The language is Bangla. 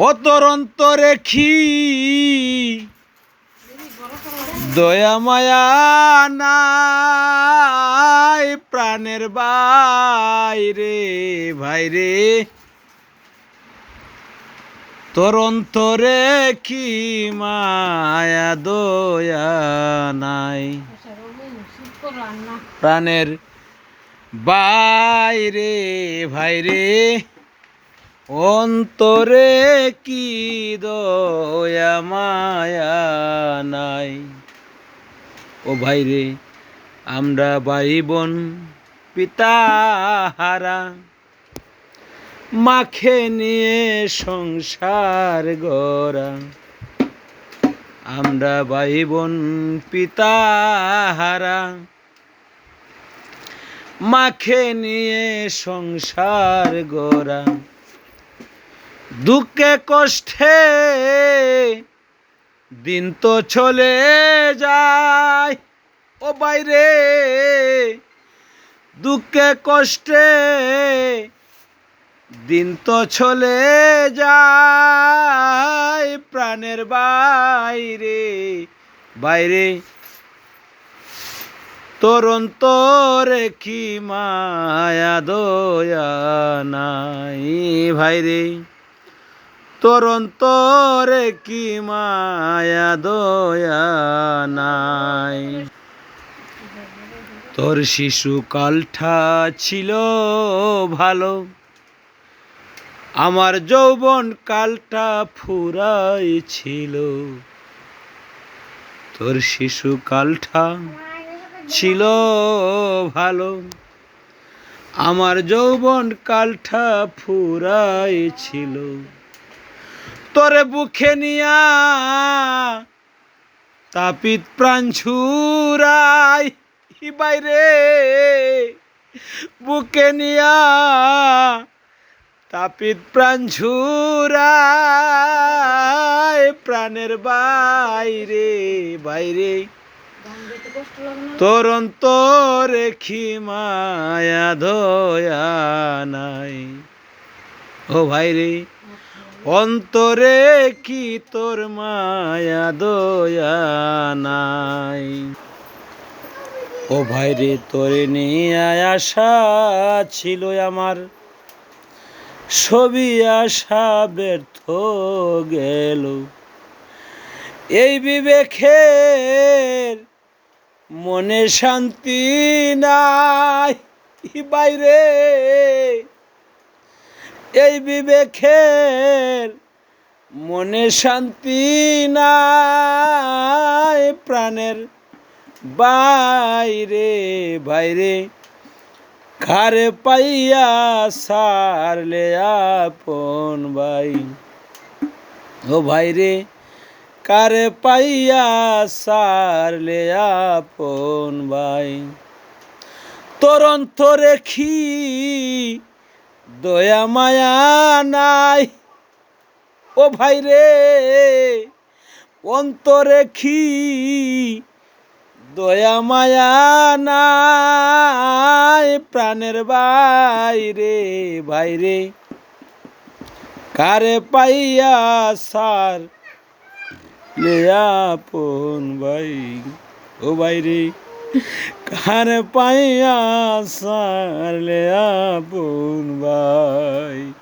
অতরন্ত রেখি দয়া মায়া প্রাণের বাইরে, ভাইরে। তোর অন্তরে কি মায়া দয়া নাই। প্রাণের বাইরে, ভাইরে। অন্তরে কি দয়া মায়া নাই? ও ভাইরে, আমরা ভাই বোন পিতা হারা মাখে নিয়ে সংসার গড়া। আমরা ভাই বোন পিতা হারা মাখে নিয়ে সংসার গড়া। দুঃখে কষ্টে দিন তো চলে যায়। ও বাইরে, দুঃখে কষ্টে দিন তো চলে যায়। প্রাণের বাইরে বাইরে। তোর অন্তরে কি মায়া, দয়া নাই ভাইরে। তোর অন্তরে কি মায়া দয়া নাই? তোর শিশু কালটা ছিল ভালো, আমার যৌবন কালটা ফুরাই ছিল। তোর শিশু কালটা ছিল ভালো, আমার যৌবন কালটা ফুরাই ছিল। তোরে বুকে নিয়া তাপিত প্রাণ ছুরাই বাইরে বুকে নিয়া তাপিত প্রাণ ঝুরাই প্রাণের বাইরে বাইরে তোর অন্তরে মায়া ধয়া নাই। ও ভাই রে। অন্তরে কি তোর মায়া, দয়া নাই? ও ভাইরে তোরে নিয়ে আশা ছিল আমার। ছবি আশা ব্যর্থ গেল। এই বিবেকের মনে শান্তি নাই বাইরে। এই বিবেকের মনে শান্তি নাই, প্রাণের বাইরে বাইরে খারে পাইয়া সারলে আপন ভাই। ও ভাইরে, কারে পাইয়া সারলে আপন ভাই। তোর অন্তরে কি দয়া মায়া নাই। ও ভাই রে, অন্তরে কি দয়া মায়া নাই প্রাণের বাইরে বাইরে কারে পাইয়া সার লে আপন ভাই? ও বাইরে কারে পাইয়া সার লে আপন ভাই।